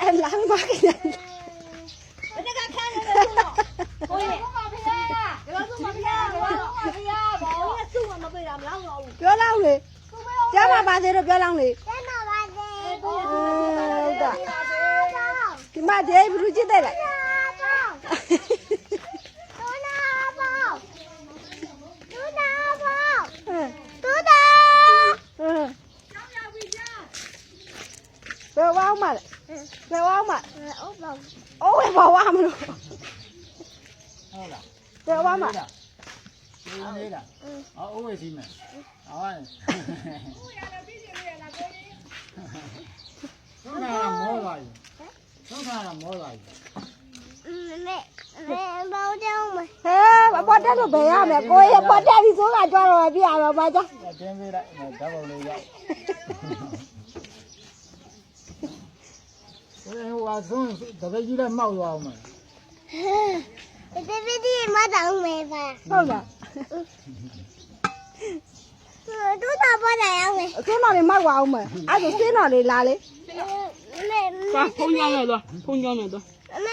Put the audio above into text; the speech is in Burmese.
အဲလမ်းပါကြတယ်ဘယ်တကခန်းနေလဲကိုရဲ့မဖေးဒီလိုဆိုမဖေးဒီလိုမဖေးဘာလို့စုမမပေးတာမလောက်တော့ဘူးပြောလောက်လေကြားမှာပါသေးတော့ပြောလောက်လေဟုတ်တာဒီမှာဒေးဘူးကြည့်တယ်လားဟမ်ဟမ် ဘယ်ဝါမလဲဘယ်ဝါမအိုးဘယ်ဝါမလို့ဟုတ်လားဘယ်ဝါမဒီနေ့လားအော်အိုးဝေးစီမယ်အော်ဆုံးခါမောလာပြီဆုံးခါမောလာပြီဟဲအပေါ်တက်လို့ဘယ်ရမလဲကိုရပေါ်တက်ပြီဆိုကကြွားတော့ပြရတော့ပါကြောတင်းပေးလိုက်ဓာတ်ပုံလေးရောက် ဟိုဟာဆုံးတပည့်ကြီးလည်းမှောက်သွားအောင်မယ်တပည့်ကြီးမတောင်းမယ်ပါဟုတ်လားတို့တော့ပေါ်လာအောင်မယ်အခင်းမလေးမောက်သွားအောင်မယ်အဲ့ဒါစင်းတော်လေးလာလေပါဖုန်းကြောင်းနဲ့တော့ဖုန်းကြောင်းနဲ့တော့အမေ